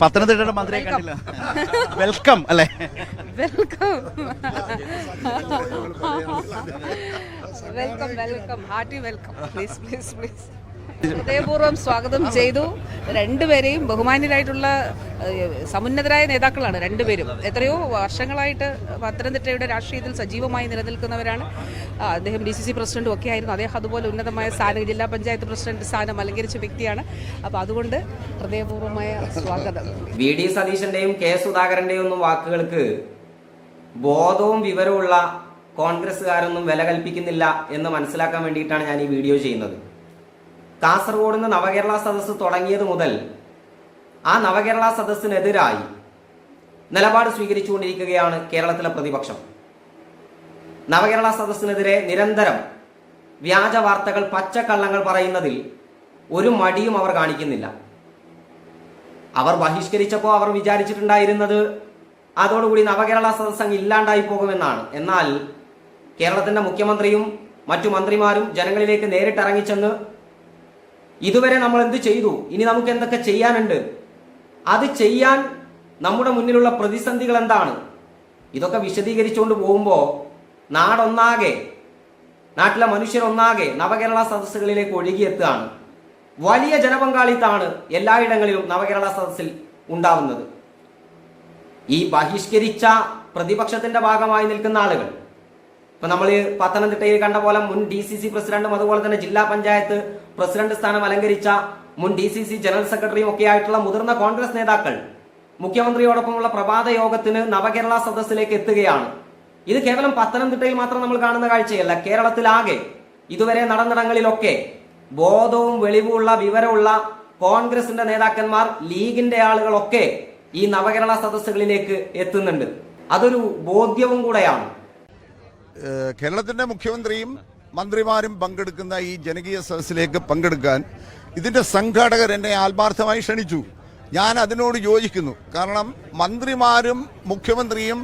പത്തനംതിട്ടയുടെ മന്ത്രിയെ കണ്ടില്ല. വെൽക്കം അല്ലേ? Welcome welcome welcome hearty welcome please please please ഹൃദയപൂർവം സ്വാഗതം ചെയ്തു. രണ്ടുപേരെയും ബഹുമാന്യരായിട്ടുള്ള സമുന്നതരായ നേതാക്കളാണ് രണ്ടുപേരും. എത്രയോ വർഷങ്ങളായിട്ട് പത്തനംതിട്ടയുടെ രാഷ്ട്രീയത്തിൽ സജീവമായി നിലനിൽക്കുന്നവരാണ്. അദ്ദേഹം ഡി സി സി പ്രസിഡന്റും ഒക്കെ ആയിരുന്നു. അദ്ദേഹം അതുപോലെ ഉന്നതമായ സ്ഥാനം ജില്ലാ പഞ്ചായത്ത് പ്രസിഡന്റ് സ്ഥാനം അലങ്കരിച്ച വ്യക്തിയാണ്. അപ്പോൾ അതുകൊണ്ട് ഹൃദയപൂർവമായ സ്വാഗതം. വി ഡി സതീശന്റെയും കെ സുധാകരന്റെയും ഒന്നും വാക്കുകൾക്ക് ബോധവും വിവരവുമുള്ള കോൺഗ്രസ്സുകാരൊന്നും വില കൽപ്പിക്കുന്നില്ല എന്ന് മനസ്സിലാക്കാൻ വേണ്ടിയിട്ടാണ് ഞാൻ ഈ വീഡിയോ ചെയ്യുന്നത്. കാസർഗോഡ് നിന്ന് നവകേരള സദസ്സ് തുടങ്ങിയത് മുതൽ ആ നവകേരള സദസ്സിനെതിരായി നിലപാട് സ്വീകരിച്ചുകൊണ്ടിരിക്കുകയാണ് കേരളത്തിലെ പ്രതിപക്ഷം. നവകേരള സദസ്സിനെതിരെ നിരന്തരം വ്യാജ വാർത്തകൾ പച്ചക്കള്ളങ്ങൾ പറയുന്നതിൽ ഒരു മടിയും അവർ കാണിക്കുന്നില്ല. അവർ ബഹിഷ്കരിച്ചപ്പോൾ അവർ വിചാരിച്ചിട്ടുണ്ടായിരുന്നത് അതോടുകൂടി നവകേരള സദസ്സ് അങ്ങ് ഇല്ലാണ്ടായി പോകുമെന്നാണ്. എന്നാൽ കേരളത്തിന്റെ മുഖ്യമന്ത്രിയും മറ്റു മന്ത്രിമാരും ജനങ്ങളിലേക്ക് നേരിട്ടിറങ്ങിച്ചെന്ന് ഇതുവരെ നമ്മൾ എന്ത് ചെയ്തു? ഇനി നമുക്ക് എന്തൊക്കെ ചെയ്യാനുണ്ട്? അത് ചെയ്യാൻ നമ്മുടെ മുന്നിലുള്ള പ്രതിസന്ധികൾ എന്താണ്? ഇതൊക്കെ വിശദീകരിച്ചുകൊണ്ട് പോകുമ്പോൾ നാടൊന്നാകെ നാട്ടിലെ മനുഷ്യരൊന്നാകെ നവകേരള സദസ്സുകളിലേക്ക് ഒഴുകിയെത്തുകയാണ്. വലിയ ജനപങ്കാളിത്താണ് എല്ലായിടങ്ങളിലും നവകേരള സദസ്സിൽ ഉണ്ടാവുന്നത്. ഈ ബഹിഷ്കരിച്ച പ്രതിപക്ഷത്തിന്റെ ഭാഗമായി നിൽക്കുന്ന ആളുകൾ ഇപ്പൊ നമ്മൾ പത്തനംതിട്ടയിൽ കണ്ട പോലെ മുൻ ഡി സി സി പ്രസിഡന്റും അതുപോലെ തന്നെ ജില്ലാ പഞ്ചായത്ത് പ്രസിഡന്റ് സ്ഥാനം അലങ്കരിച്ച മുൻ ഡി സി സി ജനറൽ സെക്രട്ടറിയും ഒക്കെ ആയിട്ടുള്ള മുതിർന്ന കോൺഗ്രസ് നേതാക്കൾ മുഖ്യമന്ത്രിയോടൊപ്പമുള്ള പ്രഭാത യോഗത്തിന് നവകേരള സദസ്സിലേക്ക് എത്തുകയാണ്. ഇത് കേവലം പത്തനംതിട്ടയിൽ മാത്രം നമ്മൾ കാണുന്ന കാഴ്ചയല്ല കേരളത്തിലാകെ ഇതുവരെ നടന്നിടങ്ങളിലൊക്കെ ബോധവും വെളിവുമുള്ള വിവരമുള്ള കോൺഗ്രസിന്റെ നേതാക്കന്മാർ ലീഗിന്റെ ആളുകളൊക്കെ ഈ നവകേരള സദസ്സുകളിലേക്ക് എത്തുന്നുണ്ട്. അതൊരു ബോധ്യവും കൂടെയാണ്. കേരളത്തിന്റെ മുഖ്യമന്ത്രിയും മന്ത്രിമാരും പങ്കെടുക്കുന്ന ഈ ജനകീയ സദസ്സിലേക്ക് പങ്കെടുക്കാൻ ഇതിന്റെ സംഘാടകർ എന്നെ ആത്മാർത്ഥമായി ക്ഷണിച്ചു. ഞാൻ അതിനോട് യോജിക്കുന്നു. കാരണം മന്ത്രിമാരും മുഖ്യമന്ത്രിയും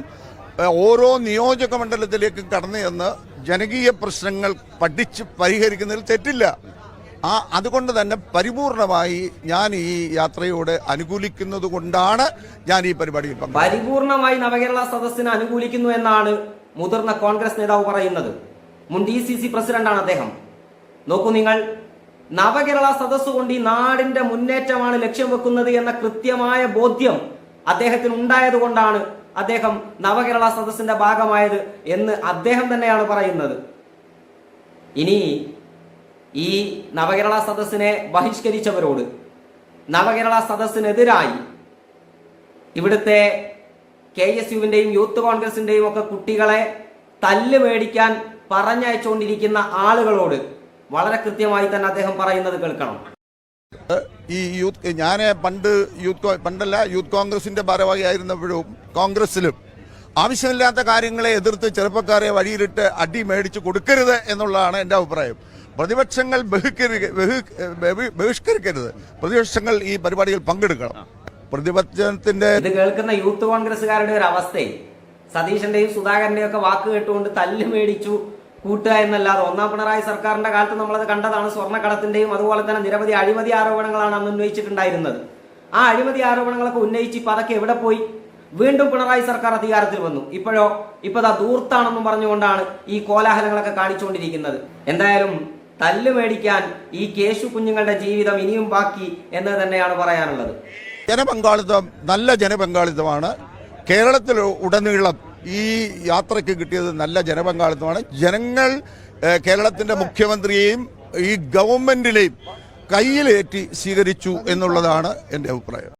ഓരോ നിയോജക മണ്ഡലത്തിലേക്കും കടന്നു ചെന്ന് ജനകീയ പ്രശ്നങ്ങൾ പഠിച്ച് പരിഹരിക്കുന്നതിൽ തെറ്റില്ല. ആ അതുകൊണ്ട് തന്നെ പരിപൂർണമായി ഞാൻ ഈ യാത്രയോട് അനുകൂലിക്കുന്നത് കൊണ്ടാണ് ഞാൻ ഈ പരിപാടിയിൽ പരിപൂർണമായി നവകേരള സദസ്സിന് അനുകൂലിക്കുന്നു എന്നാണ് മുതിർന്ന കോൺഗ്രസ് നേതാവ് പറയുന്നത്. മുൻ ഡി സി സി പ്രസിഡന്റാണ് അദ്ദേഹം. നോക്കൂ നിങ്ങൾ നവകേരള സദസ്സ് കൊണ്ട് ഈ നാടിന്റെ മുന്നേറ്റമാണ് ലക്ഷ്യം വെക്കുന്നത് എന്ന കൃത്യമായ ബോധ്യം അദ്ദേഹത്തിന് ഉണ്ടായതുകൊണ്ടാണ് അദ്ദേഹം നവകേരള സദസ്സിന്റെ ഭാഗമായത് എന്ന് അദ്ദേഹം തന്നെയാണ് പറയുന്നത്. ഇനി ഈ നവകേരള സദസ്സിനെ ബഹിഷ്കരിച്ചവരോട് നവകേരള സദസ്സിനെതിരായി ഇവിടുത്തെ കെ എസ് യുവിന്റെയും യൂത്ത് കോൺഗ്രസിന്റെയും ഒക്കെ കുട്ടികളെ തല്ല് മേടിക്കാൻ പറഞ്ഞയച്ചുകൊണ്ടിരിക്കുന്ന ആളുകളോട് വളരെ കൃത്യമായി തന്നെ അദ്ദേഹം പറയുന്നത് കേൾക്കണം. ഈ യൂത്ത് ഞാൻ പണ്ട് യൂത്ത് പണ്ടല്ല യൂത്ത് കോൺഗ്രസിന്റെ ഭാരവാഹിയായിരുന്നപ്പോഴും കോൺഗ്രസിലും ആവശ്യമില്ലാത്ത കാര്യങ്ങളെ എതിർത്ത് ചെറുപ്പക്കാരെ വഴിയിലിട്ട് അടി മേടിച്ച് കൊടുക്കരുത് എന്നുള്ളതാണ് എന്റെ അഭിപ്രായം. പ്രതിപക്ഷങ്ങൾ ബഹിക്കരുക- ബഹു- ബഹു- ബഹിഷ്കരിക്കരുത്. പ്രതിപക്ഷങ്ങൾ ഈ പരിപാടിയിൽ പങ്കെടുക്കണം. പ്രതിപക്ഷത്തിന്റെ ഇത് കേൾക്കുന്ന യൂത്ത് കോൺഗ്രസ്സുകാരുടെ ഒരു അവസ്ഥയെ സതീശന്റെയും സുധാകരന്റെയും ഒക്കെ വാക്ക് കേട്ടുകൊണ്ട് തല്ല് മേടിച്ചു കൂട്ടുക എന്നല്ലാതെ ഒന്നാം പിണറായി സർക്കാരിന്റെ കാലത്ത് നമ്മളത് കണ്ടതാണ് സ്വർണക്കടത്തിന്റെയും അതുപോലെ തന്നെ നിരവധി അഴിമതി ആരോപണങ്ങളാണ് അന്ന് ഉന്നയിച്ചിട്ടുണ്ടായിരുന്നത്. ആ അഴിമതി ആരോപണങ്ങളൊക്കെ ഉന്നയിച്ച് ഇപ്പൊ അതൊക്കെ എവിടെ പോയി? വീണ്ടും പിണറായി സർക്കാർ അധികാരത്തിൽ വന്നു. ഇപ്പോഴോ? ഇപ്പൊ ദാ ദൂർത്താണെന്നും പറഞ്ഞുകൊണ്ടാണ് ഈ കോലാഹലങ്ങളൊക്കെ കാണിച്ചുകൊണ്ടിരിക്കുന്നത്. എന്തായാലും തല്ല് മേടിക്കാൻ ഈ കേശു കുഞ്ഞുങ്ങളുടെ ജീവിതം ഇനിയും ബാക്കി എന്ന് തന്നെയാണ് പറയാനുള്ളത്. ജനപങ്കാളിത്തം നല്ല ജനപങ്കാളിത്തമാണ്. കേരളത്തിൽ ഉടനീളം ഈ യാത്രയ്ക്ക് കിട്ടിയത് നല്ല ജനപങ്കാളിത്തമാണ്. ജനങ്ങൾ കേരളത്തിന്റെ മുഖ്യമന്ത്രിയെയും ഈ ഗവൺമെന്റിനെയും കയ്യിലേറ്റി സ്വീകരിച്ചു എന്നുള്ളതാണ് എന്റെ അഭിപ്രായം.